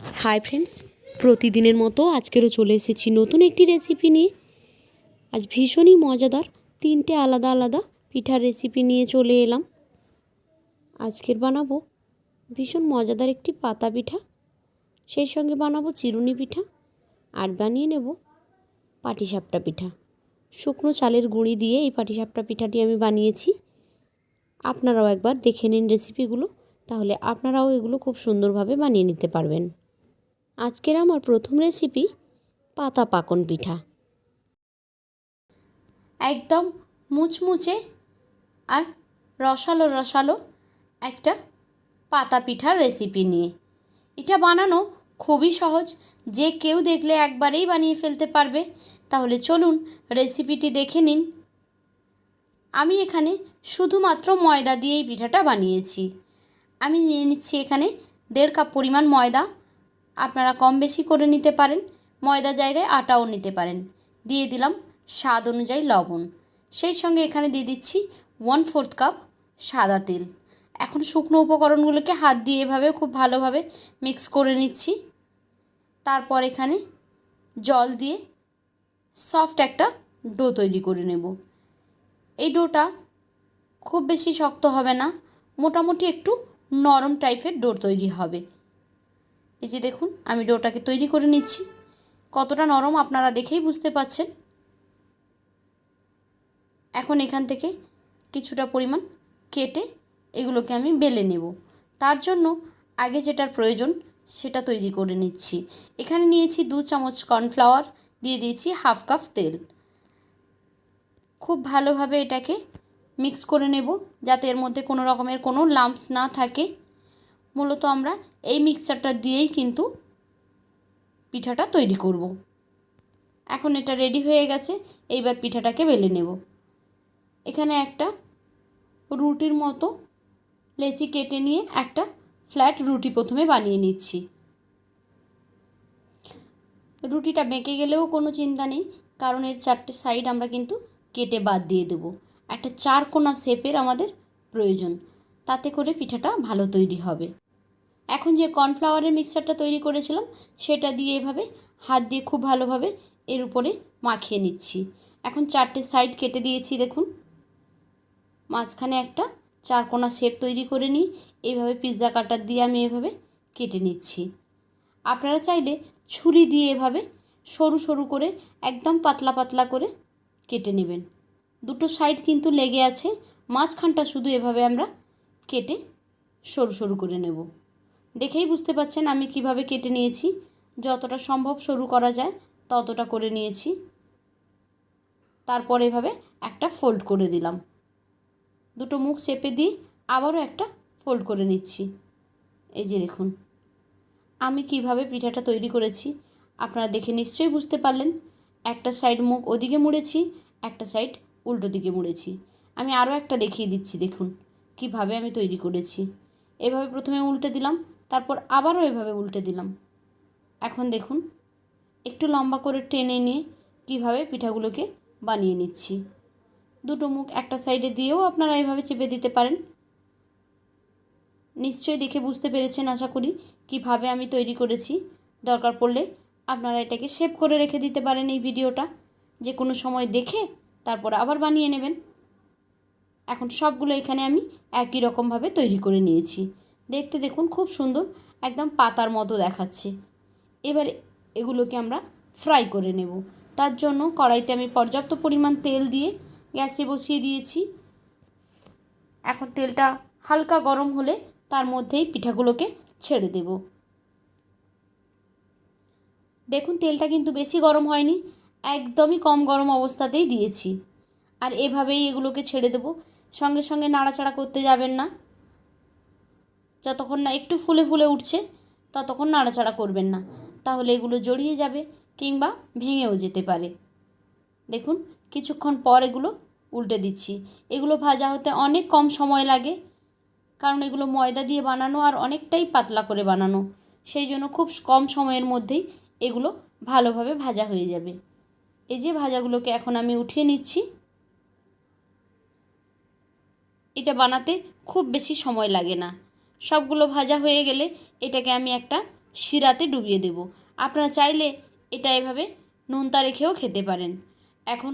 Hi friends প্রতিদিনের মতো আজকেরও চলে এসেছি নতুন একটি রেসিপি নিয়ে। আজ ভীষণই মজাদার, তিনটে আলাদা আলাদা পিঠার রেসিপি নিয়ে চলে এলাম। আজকের বানাবো ভীষণ মজাদার একটি পাতা পিঠা, সেই সঙ্গে বানাবো চিরুনি পিঠা আর বানিয়ে নেব পাটিসাপটা পিঠা। শুকনো চালের গুঁড়ি দিয়ে এই পাটিসাপটা পিঠাটি আমি বানিয়েছি। আপনারাও একবার দেখে নিন রেসিপিগুলো তাহলে আপনারাও এগুলো খুব সুন্দরভাবে বানিয়ে নিতে পারবেন। আজকের আমার প্রথম রেসিপি পাতা পাকন পিঠা। একদম মুচমুচে আর রসালো রসালো একটা পাতা পিঠার রেসিপি নিয়ে। এটা বানানো খুবই সহজ। যে কেউ দেখলে একবারেই বানিয়ে ফেলতে পারবে। তাহলে চলুন রেসিপিটি দেখে নিন। আমি এখানে শুধুমাত্র ময়দা দিয়েই পিঠাটা বানিয়েছি। আমি নিয়ে নিচ্ছি এখানে দেড় কাপ পরিমাণ ময়দা। আপনারা কম বেশি করে নিতে পারেন, ময়দা জায়গায় আটাও নিতে পারেন। দিয়ে দিলাম স্বাদ অনুযায়ী লবণ। সেই সঙ্গে এখানে দিয়ে দিচ্ছি ওয়ান ফোর্থ কাপ সাদা তেল। এখন শুকনো উপকরণগুলোকে হাত দিয়ে এভাবে খুব ভালোভাবে মিক্স করে নিচ্ছি। তারপর এখানে জল দিয়ে সফট একটা ডো তৈরি করে নেব। এই ডোটা খুব বেশি শক্ত হবে না, মোটামুটি একটু নরম টাইপের ডো তৈরি হবে। এই যে দেখুন, আমি ডোটাকে তৈরি করে নিচ্ছি। কতটা নরম আপনারা দেখেই বুঝতে পাচ্ছেন। এখন এখান থেকে কিছুটা পরিমাণ কেটে এগুলোকে আমি বেলে নেব। তার জন্য আগে যেটার প্রয়োজন সেটা তৈরি করে নিচ্ছি। এখানে নিয়েছি দু চামচ কর্নফ্লাওয়ার, দিয়ে দিয়েছি হাফ কাপ তেল। খুব ভালোভাবে এটাকে মিক্স করে নেব যাতে এর মধ্যে কোনো রকমের কোনো লাম্পস না থাকে। মূলত আমরা এই মিক্সচারটা দিয়েই কিন্তু পিঠাটা তৈরি করব। এখন এটা রেডি হয়ে গেছে, এইবার পিঠাটাকে বেলে নেব। এখানে একটা রুটির মতো লেচি কেটে নিয়ে একটা ফ্ল্যাট রুটি প্রথমে বানিয়ে নিচ্ছি। রুটিটা বেঁকে গেলেও কোনো চিন্তা নেই, কারণ এর চারটে সাইড আমরা কিন্তু কেটে বাদ দিয়ে দেবো। একটা চার কোনা শেপের আমাদের প্রয়োজন, তাতে করে পিঠাটা ভালো তৈরি হবে। এখন যে কর্নফ্লাওয়ারের মিক্সারটা তৈরি করেছিলাম, সেটা দিয়ে এভাবে হাত দিয়ে খুব ভালোভাবে এর উপরে মাখিয়ে নিচ্ছি। এখন চারটে সাইড কেটে দিয়েছি, দেখুন। মাঝখানে একটা চারকোনা শেপ তৈরি করে নিই। এইভাবে পিৎজা কাটার দিয়ে আমি এভাবে কেটে নিচ্ছি। আপনারা চাইলে ছুরি দিয়ে এভাবে সরু সরু করে, একদম পাতলা পাতলা করে কেটে নেবেন। দুটো সাইড কিন্তু লেগে আছে, মাঝখানটা শুধু এভাবে আমরা কেটে সরু সরু করে নেব। দেখেই বুঝতে পাচ্ছেন আমি কীভাবে কেটে নিয়েছি। যতটা সম্ভব সরু করা যায়, ততটা করে নিয়েছি। তারপর এভাবে একটা ফোল্ড করে দিলাম। দুটো মুখ চেপে দিয়ে আবারও একটা ফোল্ড করে নিচ্ছি। এই যে দেখুন, আমি কীভাবে পিঠাটা তৈরি করেছি, আপনারা দেখে নিশ্চয়ই বুঝতে পারলেন। একটা সাইড মুখ ওদিকে মুড়েছি, একটা সাইড উল্টো দিকে মুড়েছি। আমি আরও একটা দেখিয়ে দিচ্ছি, দেখুন কীভাবে আমি তৈরি করেছি। এভাবে প্রথমে উল্টে দিলাম তারপর আবারও এভাবে উল্টে দিলাম। এখন দেখুন, একটু লম্বা করে টেনে নিয়ে কীভাবে পিঠাগুলোকে বানিয়ে নিচ্ছি। দুটো মুখ একটা সাইডে দিয়েও আপনারা এভাবে চেপে দিতে পারেন। নিশ্চয়ই দেখে বুঝতে পেরেছেন আশা করি কীভাবে আমি তৈরি করেছি। দরকার পড়লে আপনারা এটাকে সেভ করে রেখে দিতে পারেন এই ভিডিওটা। যে কোনো সময় দেখে তারপর আবার বানিয়ে নেবেন। এখন সবগুলো এখানে আমি একই রকমভাবে তৈরি করে নিয়েছি। দেখতে দেখুন, খুব সুন্দর একদম পাতার মতো দেখাচ্ছে। এবার এগুলোকে আমরা ফ্রাই করে নেব। তার জন্য কড়াইতে আমি পর্যাপ্ত পরিমাণ তেল দিয়ে গ্যাসে বসিয়ে দিয়েছি। এখন তেলটা হালকা গরম হলে তার মধ্যেই পিঠাগুলোকে ছেড়ে দেব। দেখুন, তেলটা কিন্তু বেশি গরম হয়নি, একদমই কম গরম অবস্থাতেই দিয়েছি। আর এভাবেই এগুলোকে ছেড়ে দেব। সঙ্গে সঙ্গে নাড়াচাড়া করতে যাবেন না। যতক্ষণ না একটু ফুলে ফুলে উঠছে, ততক্ষণ নাড়াচাড়া করবেন না। তাহলে এগুলো জড়িয়ে যাবে কিংবা ভেঙেও যেতে পারে। দেখুন, কিছুক্ষণ পর এগুলো উল্টে দিচ্ছি। এগুলো ভাজা হতে অনেক কম সময় লাগে, কারণ এগুলো ময়দা দিয়ে বানানো আর অনেকটাই পাতলা করে বানানো। সেই জন্য খুব কম সময়ের মধ্যেই এগুলো ভালোভাবে ভাজা হয়ে যাবে। এই যে ভাজাগুলোকে এখন আমি উঠিয়ে নিচ্ছি। এটা বানাতে খুব বেশি সময় লাগে না। সবগুলো ভাজা হয়ে গেলে এটাকে আমি একটা শিরাতে ডুবিয়ে দেব। আপনারা চাইলে এটা এভাবে নোনতা রেখেও খেতে পারেন। এখন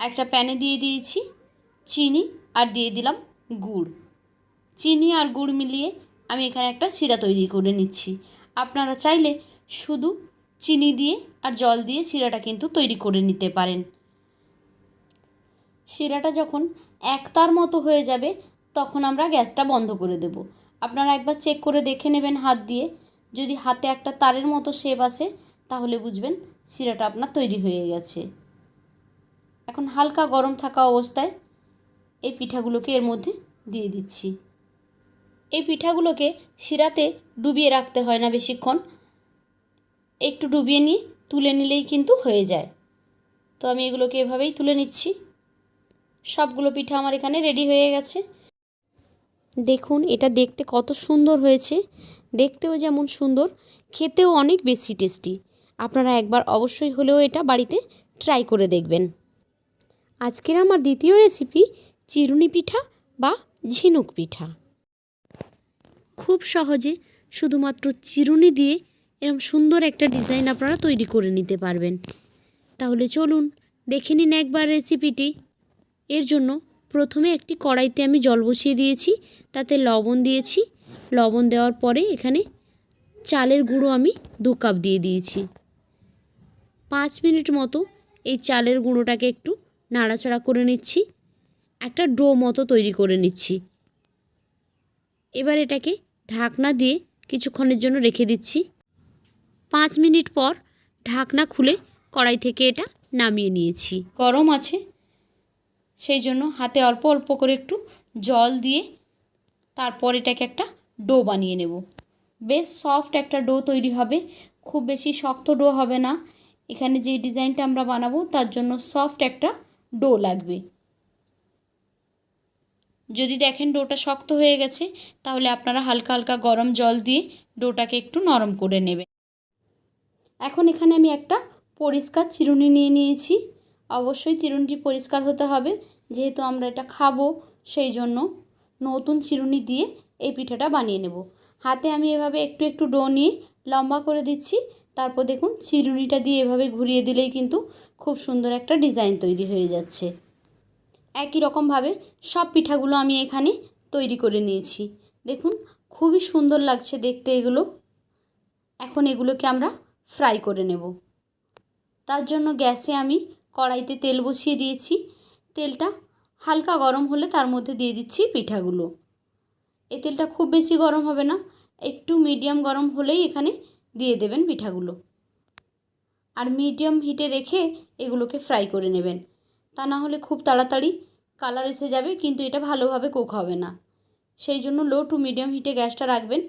একটা প্যানে দিয়ে দিয়েছি চিনি আর দিয়ে দিলাম গুড়। চিনি আর গুড় মিলিয়ে আমি এখানে একটা শিরা তৈরি করে নিচ্ছি। আপনারা চাইলে শুধু চিনি দিয়ে আর জল দিয়ে শিরাটা কিন্তু তৈরি করে নিতে পারেন। শিরাটা যখন একতার মতো হয়ে যাবে, তখন আমরা গ্যাসটা বন্ধ করে দেব। আপনারা একবার চেক করে দেখে নেবেন হাত দিয়ে। যদি হাতে একটা তারের মতো শেপ আসে তাহলে বুঝবেন শিরাটা আপনার তৈরি হয়ে গেছে। এখন হালকা গরম থাকা অবস্থায় এই পিঠাগুলোকে এর মধ্যে দিয়ে দিচ্ছি। এই পিঠাগুলোকে শিরাতে ডুবিয়ে রাখতে হয় না বেশিক্ষণ। একটু ডুবিয়ে নিয়ে তুলে নিলেই কিন্তু হয়ে যায়। তো আমি এগুলোকে এভাবেই তুলে নিচ্ছি। সবগুলো পিঠা আমার এখানে রেডি হয়ে গেছে। দেখুন, এটা দেখতে কত সুন্দর হয়েছে। দেখতেও যেমন সুন্দর, খেতেও অনেক বেশি টেস্টি। আপনারা একবার অবশ্যই হলেও এটা বাড়িতে ট্রাই করে দেখবেন। আজকের আমার দ্বিতীয় রেসিপি চিরুনি পিঠা বা ঝিনুক পিঠা। খুব সহজে শুধুমাত্র চিরুনি দিয়ে এরকম সুন্দর একটা ডিজাইন আপনারা তৈরি করে নিতে পারবেন। তাহলে চলুন, দেখে নিন একবার রেসিপিটি এর জন্য প্রথমে একটি কড়াইতে আমি জল বসিয়ে দিয়েছি, তাতে লবণ দিয়েছি। লবণ দেওয়ার পরে এখানে চালের গুঁড়ো আমি দু কাপ দিয়ে দিয়েছি। পাঁচ মিনিট মতো এই চালের গুঁড়োটাকে একটু নাড়াচাড়া করে নিচ্ছি। একটা ডো মতো তৈরি করে নিচ্ছি। এবার এটাকে ঢাকনা দিয়ে কিছুক্ষণের জন্য রেখে দিচ্ছি। পাঁচ মিনিট পর ঢাকনা খুলে কড়াই থেকে এটা নামিয়ে নিয়েছি। গরম আছে সেই জন্য হাতে অল্প অল্প করে একটু জল দিয়ে তারপর এটাকে একটা ডো বানিয়ে নেব। বেশ সফট একটা ডো তৈরি হবে। খুব বেশি শক্ত ডো হবে না। এখানে যে ডিজাইনটা আমরা বানাবো তার জন্য সফট একটা ডো লাগবে। যদি দেখেন ডোটা শক্ত হয়ে গেছে, তাহলে আপনারা হালকা হালকা গরম জল দিয়ে ডোটাকে একটু নরম করে নেবে এখন এখানে আমি একটা পরিষ্কার চিরুনি নিয়ে নিয়েছি। অবশ্যই চিরুনিটি পরিষ্কার হতে হবে। যেহেতু আমরা এটা খাব, সেই জন্য নতুন চিরুনি দিয়ে এই পিঠাটা বানিয়ে নেব। হাতে আমি এভাবে একটু একটু ডো নিয়ে লম্বা করে দিচ্ছি। তারপর দেখুন, চিরুনিটা দিয়ে এভাবে ঘুরিয়ে দিলেই কিন্তু খুব সুন্দর একটা ডিজাইন তৈরি হয়ে যাচ্ছে। একই রকমভাবে সব পিঠাগুলো আমি এখানে তৈরি করে নিয়েছি। দেখুন, খুবই সুন্দর লাগছে দেখতে এগুলো। এখন এগুলোকে আমরা ফ্রাই করে নেব। তার জন্য গ্যাসে আমি কড়াইতে তেল বসিয়ে দিয়েছি। তেলটা হালকা গরম হলে তার মধ্যে দিয়ে দিচ্ছি পিঠাগুলো। এই তেলটা খুব বেশি গরম হবে না, একটু মিডিয়াম গরম হলেই এখানে দিয়ে দেবেন পিঠাগুলো। আর মিডিয়াম হিটে রেখে এগুলোকে ফ্রাই করে নেবেন। তা না হলে খুব তাড়াতাড়ি কালার এসে যাবে, কিন্তু এটা ভালোভাবে কুক হবে না। সেই জন্য লো টু মিডিয়াম হিটে গ্যাসটা রাখবেন।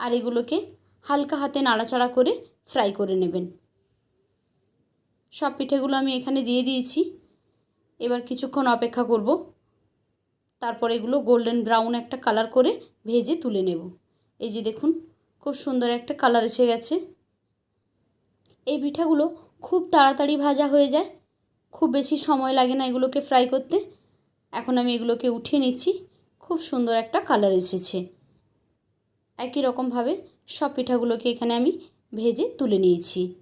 আর এগুলোকে হালকা হাতে নাড়াচাড়া করে ফ্রাই করে নেবেন। সব পিঠেগুলো আমি এখানে দিয়ে দিয়েছি। এবার কিছুক্ষণ অপেক্ষা করব। তারপর এগুলো গোল্ডেন ব্রাউন একটা কালার করে ভেজে তুলে নেব। এই যে দেখুন, খুব সুন্দর একটা কালার এসে গেছে। এই পিঠাগুলো খুব তাড়াতাড়ি ভাজা হয়ে যায়। খুব বেশি সময় লাগে না এগুলোকে ফ্রাই করতে। এখন আমি এগুলোকে উঠিয়ে নিচ্ছি। খুব সুন্দর একটা কালার এসেছে। একই রকমভাবে সব পিঠাগুলোকে এখানে আমি ভেজে তুলে নিয়েছি।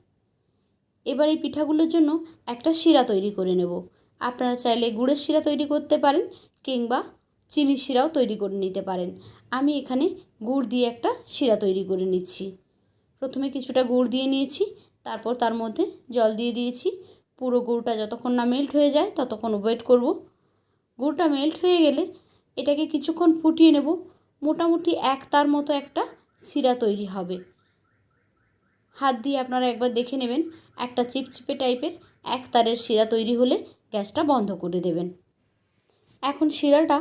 এবার এই পিঠাগুলোর জন্য একটা শিরা তৈরি করে নেব। আপনারা চাইলে গুড়ের শিরা তৈরি করতে পারেন কিংবা চিনির শিরাও তৈরি করে নিতে পারেন। আমি এখানে গুড় দিয়ে একটা শিরা তৈরি করে নিচ্ছি। প্রথমে কিছুটা গুড় দিয়ে নিয়েছি, তারপর তার মধ্যে জল দিয়ে দিয়েছি। পুরো গুড়টা যতক্ষণ না মেল্ট হয়ে যায় ততক্ষণ ওয়েট করব। গুড়টা মেল্ট হয়ে গেলে এটাকে কিছুক্ষণ ফুটিয়ে নেব। মোটামুটি এক তার মতো একটা শিরা তৈরি হবে। হাত দিয়ে আপনারা একবার দেখে নেবেন, একটা চিপচিপে টাইপের এক তারের শিরা তৈরি হলে গ্যাসটা বন্ধ করে দেবেন। এখন শিরাটা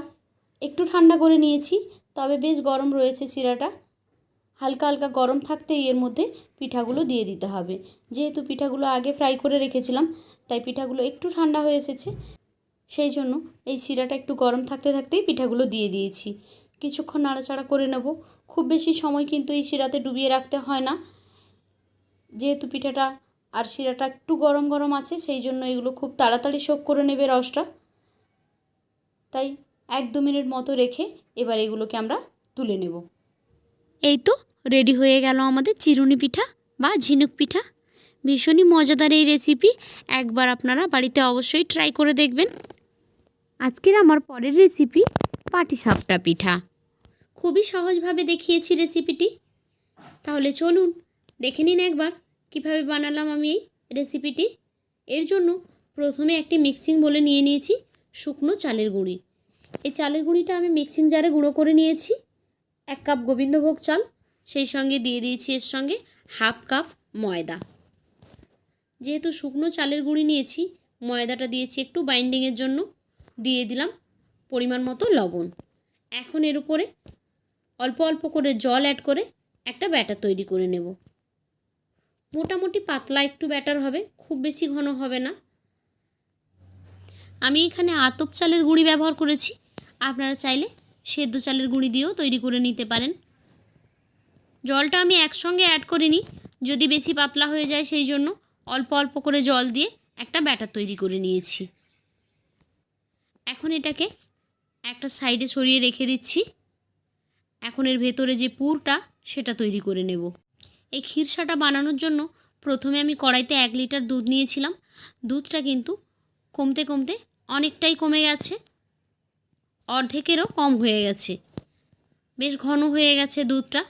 একটু ঠান্ডা করে নিয়েছি, তবে বেশ গরম রয়েছে শিরাটা। হালকা হালকা গরম থাকতেই এর মধ্যে পিঠাগুলো দিয়ে দিতে হবে। যেহেতু পিঠাগুলো আগে ফ্রাই করে রেখেছিলাম, তাই পিঠাগুলো একটু ঠান্ডা হয়ে এসেছে। সেই জন্য এই শিরাটা একটু গরম থাকতে থাকতেই পিঠাগুলো দিয়ে দিয়েছি। কিছুক্ষণ নাড়াচাড়া করে নেব। খুব বেশি সময় কিন্তু এই শিরাতে ডুবিয়ে রাখতে হয় না। যেহেতু পিঠাটা আর শিরাটা একটু গরম গরম আছে, সেই জন্য এগুলো খুব তাড়াতাড়ি শোক করে নেবে রসটা। তাই এক দু মিনিট মতো রেখে এবার এগুলোকে আমরা তুলে নেব। এই তো রেডি হয়ে গেল আমাদের চিরুনি পিঠা বা ঝিনুক পিঠা। ভীষণই মজাদার এই রেসিপি একবার আপনারা বাড়িতে অবশ্যই ট্রাই করে দেখবেন। আজকের আমার পরের রেসিপি পাটিসাপটা পিঠা। খুবই সহজভাবে দেখিয়েছি রেসিপিটি তাহলে চলুন, দেখে নিন একবার। কীভাবে বানালাম আমি রেসিপিটি এর জন্য প্রথমে একটি মিক্সিং বলে নিয়ে নিয়েছি শুকনো চালের গুঁড়ি। এই চালের গুঁড়িটা আমি মিক্সিং জারে গুঁড়ো করে নিয়েছি, এক কাপ গোবিন্দভোগ চাল, সেই সঙ্গে দিয়ে দিয়েছি এর সঙ্গে হাফ কাপ ময়দা। যেহেতু শুকনো চালের গুঁড়ি নিয়েছি, ময়দাটা দিয়েছি একটু বাইন্ডিংয়ের জন্য, দিয়ে দিলাম পরিমাণ মতো লবণ। এখন এর উপরে অল্প অল্প করে জল অ্যাড করে একটা ব্যাটার তৈরি করে নেব। মোটামুটি পাতলা একটু ব্যাটার হবে, খুব বেশি ঘন হবে না। আমি এখানে আতপ চালের গুঁড়ি ব্যবহার করেছি, আপনারা চাইলে সেদ্ধ চালের গুঁড়ি দিয়েও তৈরি করে নিতে পারেন। জলটা আমি একসঙ্গে অ্যাড করিনি যদি বেশি পাতলা হয়ে যায় সেই জন্য অল্প অল্প করে জল দিয়ে একটা ব্যাটার তৈরি করে নিয়েছি। এখন এটাকে একটা সাইডে সরিয়ে রেখে দিচ্ছি। এখন এর ভেতরে যে পুরটা, সেটা তৈরি করে নেব। এই ক্ষীরসাটা বানানোর জন্য প্রথমে আমি কড়াইতে এক লিটার দুধ নিয়েছিলাম। দুধটা কিন্তু কমতে কমতে অনেকটাই কমে গেছে, অর্ধেকেরও কম হয়ে গেছে। বেশ ঘন হয়ে গেছে দুধটা।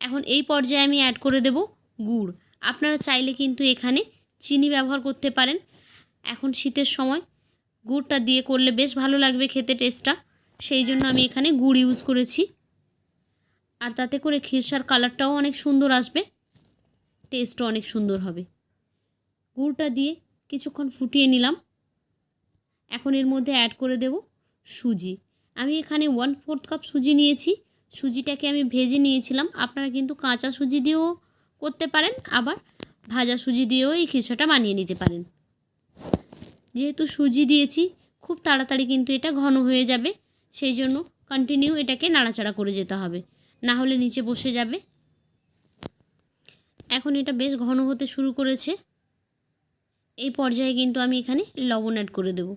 এখন এই পর্যায়ে আমি অ্যাড করে দেব গুড়। আপনারা চাইলে কিন্তু এখানে চিনি ব্যবহার করতে পারেন। এখন শীতের সময় গুড়টা দিয়ে করলে বেশ ভালো লাগবে খেতে টেস্টটা সেই জন্য আমি এখানে গুড় ইউজ করেছি। আর তাতে করে ক্ষীরসার কালারটাও অনেক সুন্দর আসবে। টেস্টও অনেক সুন্দর হবে। গুড়টা দিয়ে কিছুক্ষণ ফুটিয়ে নিলাম। এখন এর মধ্যে অ্যাড করে দেব সুজি। আমি এখানে ওয়ান ফোর্থ কাপ সুজি নিয়েছি। সুজিটাকে আমি ভেজে নিয়েছিলাম। আপনারা কিন্তু কাঁচা সুজি দিয়েও করতে পারেন, আবার ভাজা সুজি দিয়েও এই খিরসাটা বানিয়ে নিতে পারেন। যেহেতু সুজি দিয়েছি, খুব তাড়াতাড়ি কিন্তু এটা ঘন হয়ে যাবে। সেই জন্য কন্টিনিউ এটাকে নাড়াচাড়া করে যেতে হবে। না হলে নিচে বসে যাবে। এখন এটা বেশ ঘন হতে শুরু করেছে। এই পর্যায়ে কিন্তু আমি এখানে লবণ অ্যাড করে দেব।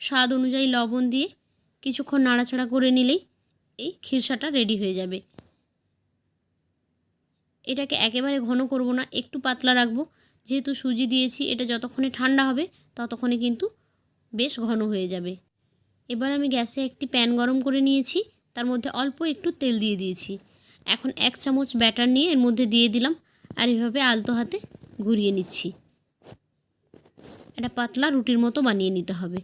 স্বাদ অনুযায়ী লবণ দিয়ে কিছুক্ষণ নাড়াচাড়া করে নিলেই এই খিরসাটা রেডি হয়ে যাবে। এটাকে একেবারে ঘন করব না, একটু পাতলা রাখব। যেহেতু সুজি দিয়েছি, এটা যতক্ষণে ঠান্ডা হবে, ততক্ষণে কিন্তু বেশ ঘন হয়ে যাবে। এবার আমি গ্যাসে একটি প্যান গরম করে নিয়েছি। তার মধ্যে অল্প একটু তেল দিয়ে দিয়েছি। এখন এক চামচ ব্যাটার নিয়ে এর মধ্যে দিয়ে দিলাম আর এভাবে আলতো হাতে ঘুরিয়ে নিচ্ছি। এটা পাতলা রুটির মতো বানিয়ে নিতে হবে।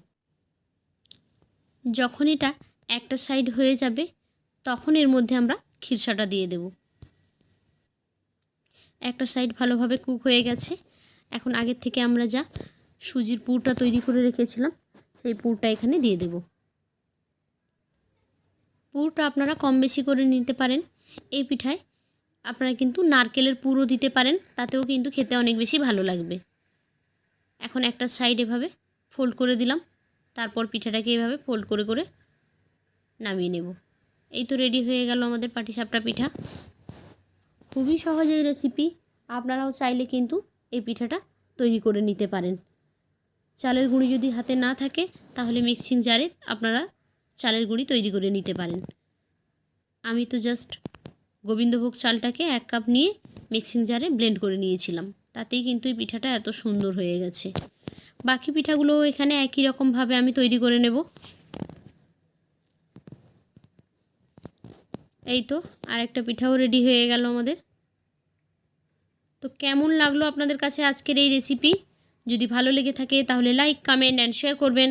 যখন এটা একটা সাইড হয়ে যাবে, তখন এর মধ্যে আমরা খিরসাটা দিয়ে দেব। একটা সাইড ভালোভাবে কুক হয়ে গেছে। এখন আগের থেকে আমরা যা সুজির পুরটা তৈরি করে রেখেছিলাম, সেই পুরটা এখানে দিয়ে দেব। পুরটা আপনারা কম বেশি করে নিতে পারেন। এই পিঠায় আপনারা কিন্তু নারকেলের পুরও দিতে পারেন, তাতেও কিন্তু খেতে অনেক বেশি ভালো লাগবে। এখন একটা সাইড এভাবে ফোল্ড করে দিলাম, তারপর পিঠাটাকে এভাবে ফোল্ড করে করে নামিয়ে নেব। এই তো রেডি হয়ে গেল আমাদের পাটিসাপটা পিঠা। খুবই সহজ এই রেসিপি আপনারাও চাইলে কিন্তু এই পিঠাটা তৈরি করে নিতে পারেন। চালের গুঁড়ি যদি হাতে না থাকে, তাহলে মিক্সিং জারে আপনারা চালের গুঁড়ি তৈরি করে নিতে পারেন। আমি তো জাস্ট গোবিন্দভোগ চালটাকে এক কাপ নিয়ে মিক্সিং জারে ব্লেন্ড করে নিয়েছিলাম। তাতেই কিন্তু এই পিঠাটা এত সুন্দর হয়ে গেছে। বাকি পিঠাগুলো এখানে একই রকমভাবে আমি তৈরি করে নেব। এই তো আরেকটা পিঠাও রেডি হয়ে গেল আমাদের। তো কেমন লাগল আপনাদের কাছে আজকের এই রেসিপি যদি ভালো লেগে থাকে তাহলে লাইক কমেন্ট অ্যান্ড শেয়ার করবেন।